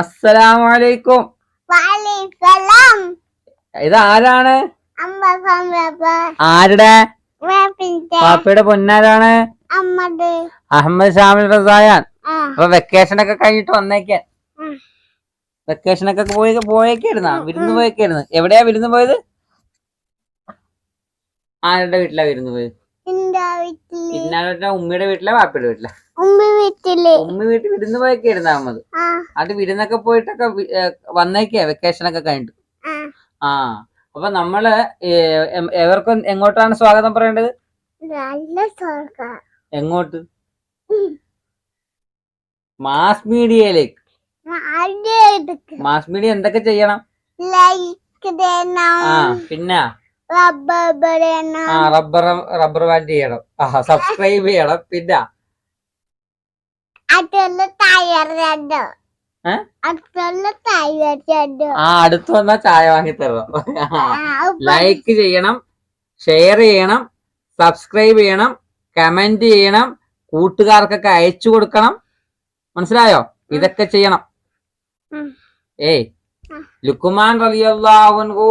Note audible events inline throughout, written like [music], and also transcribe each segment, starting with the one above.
അസ്സലാമലൈക്കും. ഇത് ആരാണ് ആരുടെ? പാപ്പയുടെ പൊന്നാരാണ്? അഹമ്മദ് ഷാമിൽ റസായാൻ. അപ്പൊ വെക്കേഷൻ ഒക്കെ കഴിഞ്ഞിട്ട് വന്നേക്കാൻ വെക്കേഷൻ ഒക്കെ പോയി പോയേക്കായിരുന്ന? വിരുന്ന് പോയേക്കായിരുന്നു. എവിടെയാ വിരുന്ന് പോയത്? ആരുടെ വീട്ടിലാ വിരുന്ന് പോയത്? പിന്നാലെ ഉമ്മയുടെ വീട്ടിലെ വാപ്പയുടെ വീട്ടിലെ? ഉമ്മ വീട്ടിൽ. ഉമ്മ വീട്ടിൽ വിരുന്ന് പോയൊക്കെ അഹമ്മദ്. അത് വിരുന്നൊക്കെ പോയിട്ടൊക്കെ വന്നേക്കാ വെക്കേഷൻ ഒക്കെ കഴിഞ്ഞിട്ട്. ആ. അപ്പൊ നമ്മൾ എവർക്കും എങ്ങോട്ടാണ് സ്വാഗതം പറയേണ്ടത്? എങ്ങോട്ട്? മാസ് മീഡിയയിലേക്ക്. മാസ് മീഡിയ എന്തൊക്കെ ചെയ്യണം? ലൈക്ക് തരണം ആ പിന്നെ? ആ റബ്ബർ റബ്ബർ ബാൻഡ് ചെയ്യണം. ആ സബ്സ്ക്രൈബ് ചെയ്യണം. പിന്നെ? ആ അടുത്ത് വന്നാ ചായ വാങ്ങി തരണം. ലൈക്ക് [laughs] ചെയ്യണം ഷെയർ ചെയ്യണം സബ്സ്ക്രൈബ് ചെയ്യണം കമന്റ് ചെയ്യണം കൂട്ടുകാർക്കൊക്കെ അയച്ചു കൊടുക്കണം. മനസ്സിലായോ? ഇതൊക്കെ ചെയ്യണം. ഏയ്. ലുക്കുമാൻ റലിയല്ലാഹു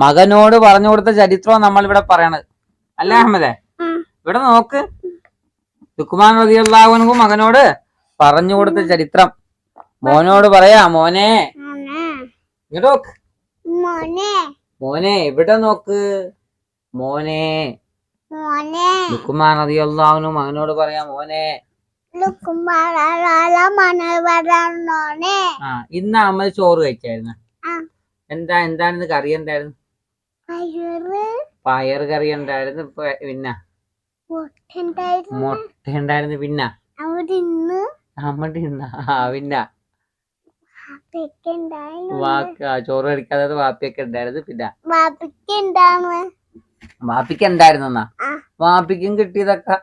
മകനോട് പറഞ്ഞു കൊടുത്ത ചരിത്രം നമ്മൾ ഇവിടെ പറയണത്. അല്ലേ അഹമ്മദേ. ഇവിടെ നോക്ക്. ലുക്കുമാൻ റലിയല്ലാഹു മകനോട് പറഞ്ഞു കൊടുത്ത ചരിത്രം. മോനോട് പറയാ മോനെ. മോനെ. ഇങ്ങോട്ട് നോക്ക്. മോനെ. ഇവിടെ നോക്ക്? മോനെ. ലുക്കുമാൻ റളിയല്ലാഹു മകനോട് പറയാ മോനെ. ഇന്ന് അമ്മ ചോറ് കഴിച്ചായിരുന്നു. എന്താ എന്താണെന്ന് കറി എന്തായിരുന്നു? പയർ കറി ഉണ്ടായിരുന്നു പിന്നെ. മുട്ട ഉണ്ടായിരുന്നു. പിന്നെ. ആ പിന്നെ. ചോറ് കഴിക്കാതെ വാപ്പിയൊക്കെ ഉണ്ടായിരുന്നു പിന്നെ. വാപ്പിക്ക് എന്തായിരുന്നു വാപ്പിക്കും കിട്ടിയതൊക്കെ.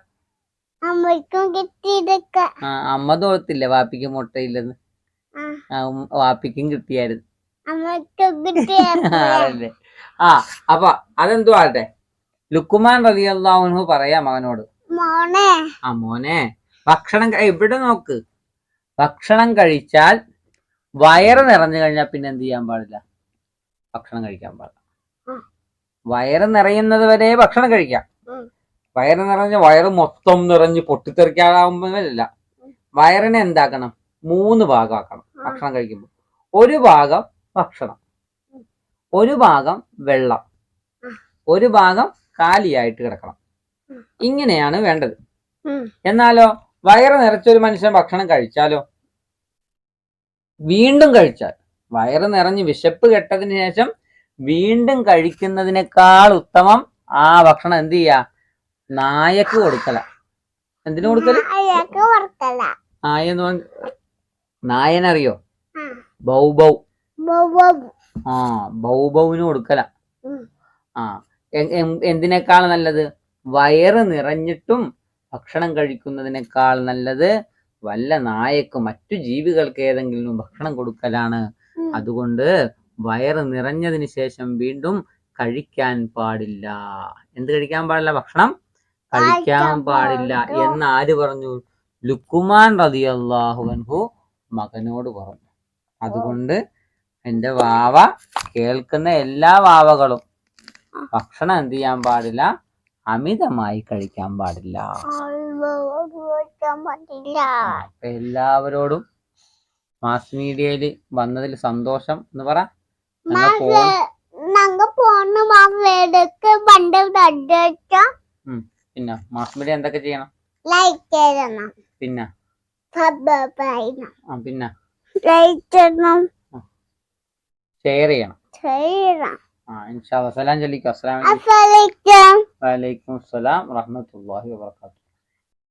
അമ്മയ്ക്കും കിട്ടിയതൊക്കെ. അമ്മ തോത്തില്ല വാപ്പിക്ക് മുട്ടയില്ലെന്ന് വാപ്പിക്കും കിട്ടിയായിരുന്നു. അമ്മയ്ക്കും [laughs] ആണല്ലേ? ആ അപ്പൊ അതെന്തോ ആട്ടെ ലുക്കുമാൻ റളിയല്ലാഹു പറയാ മകനോട്. മോനെ. ആ മോനെ. ഭക്ഷണം എവിടെ ഇവിടെ നോക്ക്. ഭക്ഷണം കഴിച്ചാൽ വയറ് നിറഞ്ഞു കഴിഞ്ഞാൽ പിന്നെ എന്ത് ചെയ്യാൻ പാടില്ല? ഭക്ഷണം കഴിക്കാൻ പാടില്ല. വയറ് നിറയുന്നത് വരെ ഭക്ഷണം കഴിക്കാം. വയറ് നിറഞ്ഞ വയറ് മൊത്തം നിറഞ്ഞ് പൊട്ടിത്തെറിക്കാതാവുമ്പോഴല്ല വയറിനെ എന്താക്കണം? മൂന്ന് ഭാഗമാക്കണം. ഭക്ഷണം കഴിക്കുമ്പോൾ. ഒരു ഭാഗം ഭക്ഷണം. ഒരു ഭാഗം വെള്ളം. ഒരു ഭാഗം കാലിയായിട്ട് കിടക്കണം. ഇങ്ങനെയാണ് വേണ്ടത്. എന്നാലോ വയറ് നിറച്ചൊരു മനുഷ്യൻ ഭക്ഷണം കഴിച്ചാലോ? വീണ്ടും കഴിച്ചാൽ. വയറ് നിറഞ്ഞ് വിശപ്പ് കെട്ടതിന് ശേഷം വീണ്ടും കഴിക്കുന്നതിനേക്കാൾ ഉത്തമം ആ ഭക്ഷണം എന്ത് ചെയ്യാ? നായക്ക് കൊടുക്കല. എന്തിനു കൊടുക്കൽ? നായ എന്ന് പറഞ്ഞ നായനറിയോ? ബൗബൗ ബൗ ബൗ. ബൊബൊ ആ ബൗബൗവിന് കൊടുക്കല. ആ എന്തിനേക്കാൾ നല്ലത്? വയറ് നിറഞ്ഞിട്ടും ഭക്ഷണം കഴിക്കുന്നതിനേക്കാൾ നല്ലത് വല്ല നായക്ക് മറ്റു ജീവികൾക്ക് ഏതെങ്കിലും ഭക്ഷണം കൊടുക്കലാണ്. അതുകൊണ്ട് വയറ് നിറഞ്ഞതിന് ശേഷം വീണ്ടും കഴിക്കാൻ പാടില്ല. എന്ത് കഴിക്കാൻ പാടില്ല? ഭക്ഷണം കഴിക്കാൻ പാടില്ല. എന്ന് ആര് പറഞ്ഞു? ലുക്കുമാൻ റളിയല്ലാഹു അൻഹു മകനോട് പറഞ്ഞു. അതുകൊണ്ട് എന്റെ വാവ കേൾക്കുന്ന എല്ലാ വാവകളും. ഭക്ഷണം എന്ത് ചെയ്യാൻ പാടില്ല? അമിതമായി കഴിക്കാൻ പാടില്ല. എല്ലാവരോടും മാസ് മീഡിയയിൽ വന്നതിൽ സന്തോഷം എന്ന് പറ. പിന്നെ മാസ് മീഡിയ എന്തൊക്കെ ചെയ്യണം? ലൈക്ക് ചെയ്യണം. പിന്നെ? പിന്നെ? ലൈക്ക് ചെയ്യണം. ഷെയർ ചെയ്യണം ചെയ്യണം ആ ഇൻഷാ അല്ലാ. സലാം ചൊല്ലിക്കോ അസ്സലാമു അസലേക്കും വലൈക്കും അസ്സലാം റഹ്മത്തുള്ളാഹി വബറകാതുഹു